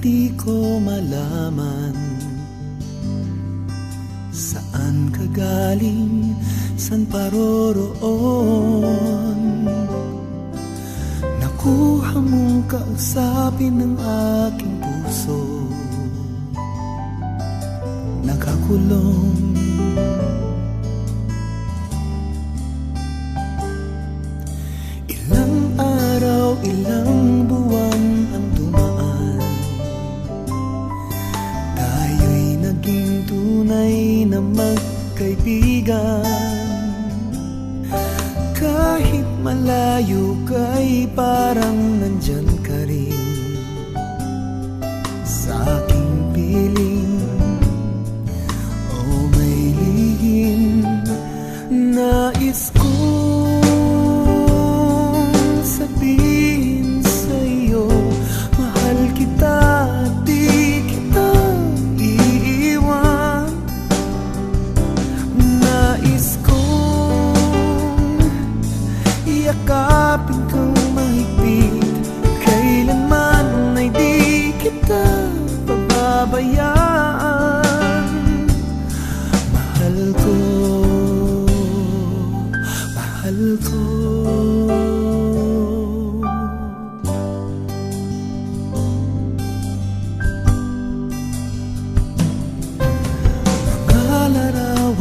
di ko malaman Saan ka galing, saan paroroon Nakuha mong kausapin ng aking puso. Nakakulong. Ilang araw, ilang magkaibigan Kahit malayo ka'y parang nandyan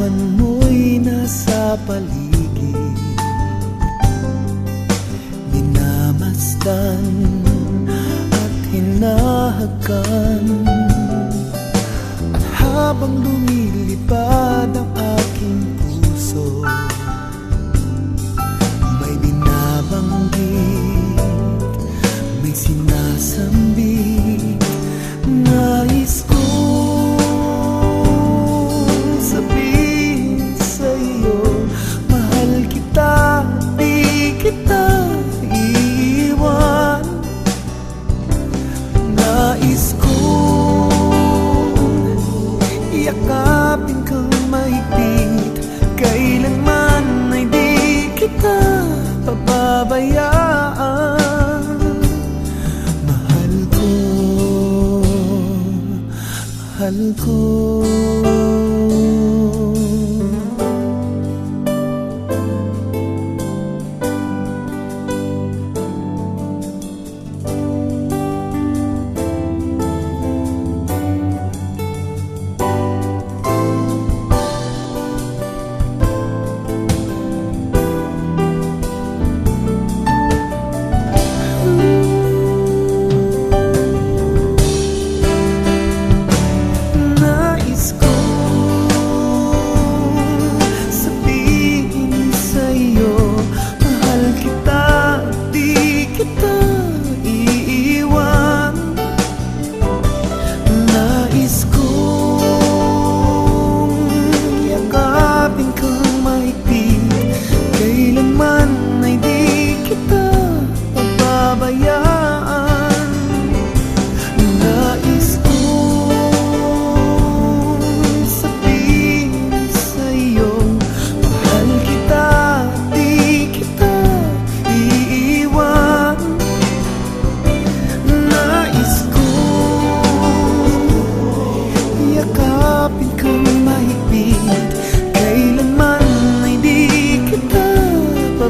larawan mo'y nasa paligid. Minamasdan at hinahakan. At habang lumilipad yakapin kang mahigpit Kailanman ay di kita pababayaan. Mahal ko, mahal ko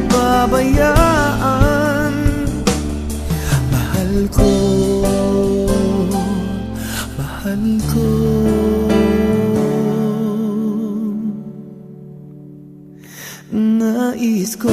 pababayaan Mahal ko, mahal ko. Nais ko